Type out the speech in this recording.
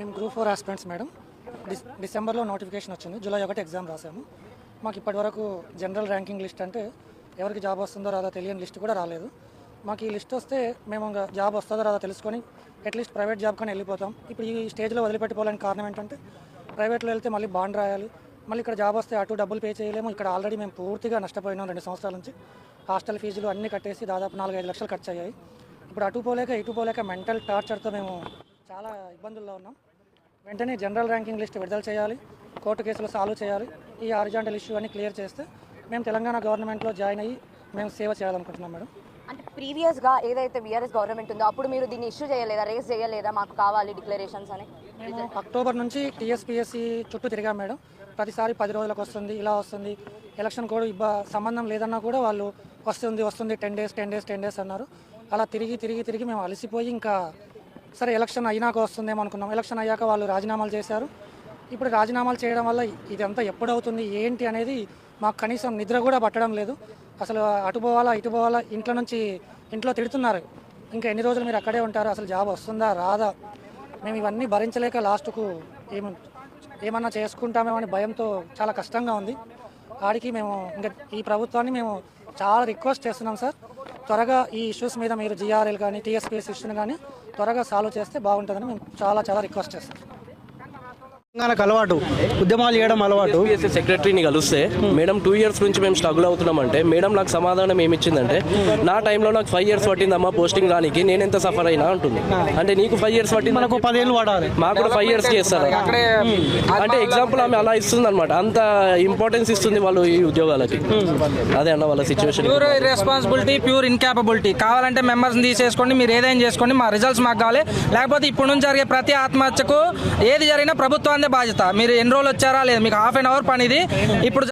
మేము group four aspirants madam. డిస్ డిసెంబర్లో నోటిఫికేషన్ వచ్చింది. జూలై ఒకటి ఎగ్జామ్ రాసాము మాకు ఇప్పటివరకు జనరల్ ర్యాంకింగ్ లిస్ట్ అంటే ఎవరికి జాబ్ వస్తుందో రాదో తెలియని లిస్ట్ కూడా రాలేదు. మాకు ఈ లిస్ట్ వస్తే మేము ఇంకా జాబ్ వస్తుందో రాదో తెలుసుకొని అట్లీస్ట్ ప్రైవేట్ జాబ్ కానీ వెళ్ళిపోతాం. ఇప్పుడు ఈ స్టేజ్లో వదిలిపెట్టుకోవాలని కారణం ఏంటంటే ప్రైవేట్లో వెళ్తే మళ్ళీ బాండ్ రాయాలి. మళ్ళీ ఇక్కడ జాబ్ వస్తే అటు డబ్బులు పే చేయలేము. ఇక్కడ ఆల్రెడీ మేము పూర్తిగా నష్టపోయినాం రెండు సంవత్సరాల నుంచి. హాస్టల్ ఫీజులు అన్నీ కట్టేసి దాదాపు నాలుగైదు లక్షలు ఖర్చు అయ్యాయి ఇప్పుడు అటు పోలేక ఇటు పోలేక మెంటల్ టార్చర్తో మేము చాలా ఇబ్బందుల్లో ఉన్నాం. వెంటనే జనరల్ ర్యాంకింగ్ లిస్ట్ విడుదల చేయాలి కోర్టు కేసులు సాల్వ్ చేయాలి ఈ హారిజాంటల్ ఇష్యూ అన్ని క్లియర్ చేస్తే మేము తెలంగాణ గవర్నమెంట్లో జాయిన్ అయ్యి మేము సేవ చేయాలనుకుంటున్నాం మేడం. అంటే ప్రీవియస్గా ఏదైతే బీఆర్ఎస్ గవర్నమెంట్ ఉందో అప్పుడు మీరు దీన్ని ఇష్యూ చేయలేదా రేస్ చేయలేదా? మాకు కావాలి డిక్లరేషన్స్ అని. మేము అక్టోబర్ నుంచి టీఎస్పీఎస్సీ చుట్టూ తిరిగాం మేడం. ప్రతిసారి పది రోజులకు వస్తుంది ఇలా వస్తుంది. ఎలక్షన్ కూడా ఇబ్బ సంబంధం లేదన్నా కూడా వాళ్ళు వస్తుంది వస్తుంది ten days ten days ten days అన్నారు. అలా తిరిగి తిరిగి తిరిగి మేము అలసిపోయి ఇంకా సరే ఎలక్షన్ అయినాక వస్తుందేమో అనుకున్నాం. ఎలక్షన్ అయ్యాక వాళ్ళు రాజీనామాలు చేశారు. ఇప్పుడు రాజీనామాలు చేయడం వల్ల ఇదంతా ఎప్పుడు అవుతుంది ఏంటి అనేది మాకు కనీసం నిద్ర కూడా పట్టడం లేదు. అసలు అటు పోవాలా ఇటు పోవాలా ఇంట్లో నుంచి ఇంట్లో తిడుతున్నారు. ఇంకా ఎన్ని రోజులు మీరు అక్కడే ఉంటారు? అసలు జాబ్ వస్తుందా రాదా? మేము ఇవన్నీ భరించలేక లాస్ట్కు ఏమ ఏమన్నా చేసుకుంటామేమో అని భయంతో చాలా కష్టంగా ఉంది. ఆడికి మేము ఇంకా ఈ ప్రభుత్వాన్ని మేము చాలా రిక్వెస్ట్ చేస్తున్నాం సార్. త్వరగా ఈ ఇష్యూస్ మీద మీరు జిఆర్ఎల్ కానీ టీఎస్పీఎస్ ఇష్యూని కానీ త్వరగా సాల్వ్ చేస్తే బాగుంటుందని మేము చాలా చాలా రిక్వెస్ట్ చేస్తాం. తెలంగాణకు అలవాటు ఉద్యమాలు చేయడం అలవాటు. సెక్రటరీని కలిస్తే మేడం టూ ఇయర్స్ నుంచి మేము స్ట్రగుల్ అవుతున్నామంటే మేడం నాకు సమాధానం ఏమి ఇచ్చిందంటే నా టైంలో నాకు ఫైవ్ ఇయర్స్ పట్టిందమ్మా పోస్టింగ్ రానికి నేను ఎంత సఫర్ అయినా అంటుంది. అంటే నీకు ఫైవ్ ఇయర్స్ పట్టింది మనకు పదేళ్ళు పడాలి మాకు కూడా ఫైవ్ ఇయర్స్ చేస్తారు? అంటే ఎగ్జాంపుల్ ఆమె అలా ఇస్తుంది అనమాట అంత ఇంపార్టెన్స్ ఇస్తుంది వాళ్ళు ఈ ఉద్యోగాలకి. అదే అన్న వాళ్ళ situation pure responsibility pure incapability కావాలంటే మెంబర్స్ని తీసేసుకోండి మీరు ఏదైనా చేసుకోండి మా రిజల్ట్స్ మాకు కావాలి. లేకపోతే ఇప్పుడు నుంచి జరిగే ప్రతి ఆత్మహత్యకు ఏది జరిగినా ప్రభుత్వాన్ని బాధ్యత. మీరు ఎన్ని రోజులు వచ్చారా? లేదు. మీకు హాఫ్ అన్ అవర్ పనిది. ఇప్పుడు